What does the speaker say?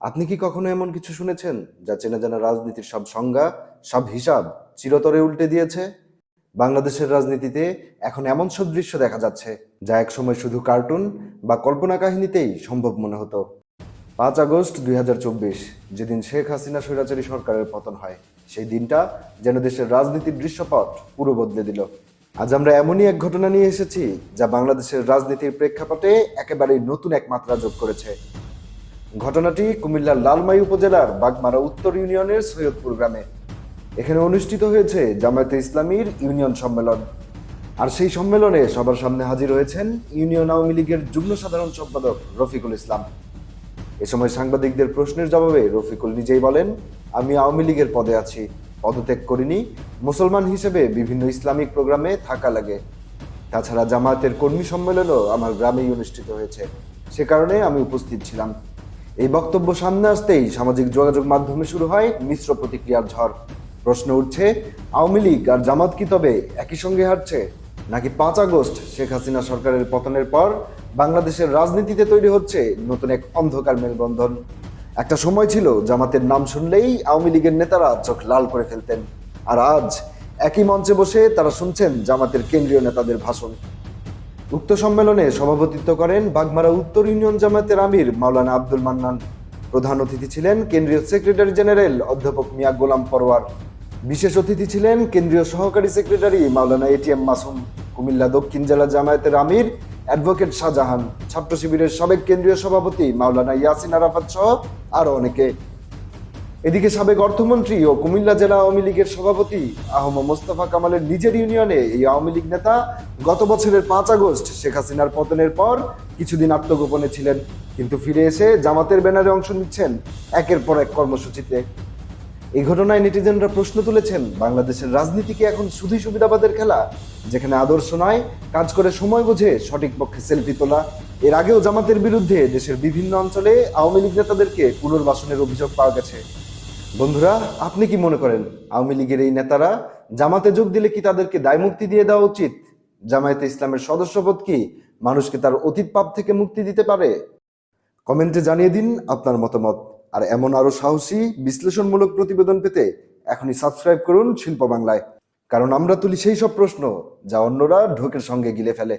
আপনি কি কখনো এমন কিছু শুনেছেন যা চেনা জানা রাজনীতির সব সংজ্ঞা, সব হিসাব চিরতরে উল্টে দিয়েছে? বাংলাদেশের রাজনীতিতে এখন এমন সব দৃশ্য দেখা যাচ্ছে যা একসময় শুধু কার্টুন বা কল্পনা কাহিনীতেই সম্ভব মনে হতো। পাঁচ আগস্ট দুই হাজার চব্বিশ, যেদিন শেখ হাসিনা স্বৈরাচারী সরকারের পতন হয়, সেই দিনটা যেন দেশের রাজনীতির দৃশ্যপট পুরো বদলে দিল। আজ আমরা এমনই এক ঘটনা নিয়ে এসেছি যা বাংলাদেশের রাজনীতির প্রেক্ষাপটে একেবারেই নতুন এক মাত্রা যোগ করেছে। ঘটনাটি কুমিল্লার লালমাই উপজেলার বাগমারা উত্তর ইউনিয়নের সৈয়দপুর গ্রামে। এখানে অনুষ্ঠিত হয়েছে জামায়াতে ইসলামীর ইউনিয়ন সম্মেলন। আর সেই সম্মেলনে সবার সামনে হাজির হয়েছেন ইউনিয়ন আওয়ামী লীগের যুগ্ম সাধারণ সম্পাদক রফিকুল ইসলাম। এ সময় সাংবাদিকদের প্রশ্নের জবাবে রফিকুল নিজেই বলেন, আমি আওয়ামী লীগের পদে আছি, পদত্যাগ করিনি। মুসলমান হিসেবে বিভিন্ন ইসলামিক প্রোগ্রামে থাকা লাগে। তাছাড়া জামায়াতের কর্মী সম্মেলনও আমার গ্রামেই অনুষ্ঠিত হয়েছে। সে কারণে আমি উপস্থিত ছিলাম। এই বক্তব্য সামনে আসতেই সামাজিক যোগাযোগ মাধ্যমে শুরু হয় মিশ্র প্রতিক্রিয়ার ঝড়। প্রশ্ন উঠছে, আওয়ামী লীগ আর জামাত কি তবে একই সঙ্গে হারছে? নাকি পাঁচ আগস্ট শেখ হাসিনা সরকারের পতনের পর বাংলাদেশের রাজনীতিতে তৈরি হচ্ছে নতুন এক অন্ধকার মেলবন্ধন? একটা সময় ছিল জামাতের নাম শুনলেই আওয়ামী লীগের নেতারা চোখ লাল করে ফেলতেন। আর আজ একই মঞ্চে বসে তারা শুনছেন জামাতের কেন্দ্রীয় নেতাদের ভাষণ। উক্ত সম্মেলনে সভাপতিত্ব করেন বাগমারা উত্তর ইউনিয়ন জামায়াতের আমির মাওলানা আব্দুল মান্নান। প্রধান অতিথি ছিলেন কেন্দ্রীয় সেক্রেটারি জেনারেল অধ্যাপক মিয়া গোলাম পরওয়ার বিশেষ অতিথি ছিলেন কেন্দ্রীয় সহকারী সেক্রেটারি মাওলানা এটিএম মাসুম। কুমিল্লা দক্ষিণ জেলা জামায়াতের আমির অ্যাডভোকেট শাহজাহান। ছাত্র শিবিরের সাবেক কেন্দ্রীয় সভাপতি মাওলানা ইয়াসিন আরাফাত সহ আরও অনেকে। এদিকে সাবেক অর্থমন্ত্রী ও কুমিল্লা জেলা আওয়ামী লীগের সভাপতি আহম মোস্তফা কামালের নিজের ইউনিয়নে এই আওয়ামী লীগ নেতা গত বছরের পাঁচ আগস্ট শেখ হাসিনার পতনের পর কিছুদিন আত্মগোপনে ছিলেন, কিন্তু ফিরে এসে জামাতের ব্যানারে অংশ নিচ্ছেন একের পর এক কর্মসূচিতে। এই ঘটনায় নেটিজেনরা প্রশ্ন তুলেছেন, বাংলাদেশের রাজনীতি কি এখন শুধুই সুবিধাবাদের খেলা, যেখানে আদর্শ নয়, কাজ করে সময় বুঝে সঠিক পক্ষে সেলফি তোলা। এর আগেও জামাতের বিরুদ্ধে দেশের বিভিন্ন অঞ্চলে আওয়ামী লীগ নেতাদেরকে পুনর্বাসনের অভিযোগ পাওয়া গেছে। বন্ধুরা, আপনি কি মনে করেন আওয়ামী লীগের এই নেতারা জামাতে যোগ দিলে কি তাদেরকে দায়মুক্তি দিয়ে দেওয়া উচিত? জামায়াতে ইসলামের সদস্যপদ কি? মানুষকে তার অতীত পাপ থেকে মুক্তি দিতে পারে? কমেন্টে জানিয়ে দিন আপনার মতামত। আর এমন আরও সাহসী, বিশ্লেষণমূলক প্রতিবেদন পেতে এখনই সাবস্ক্রাইব করুন শিল্প বাংলায় কারণ আমরা তুলি সেই সব প্রশ্ন যা অন্যরা ঢোকের সঙ্গে গিলে ফেলে।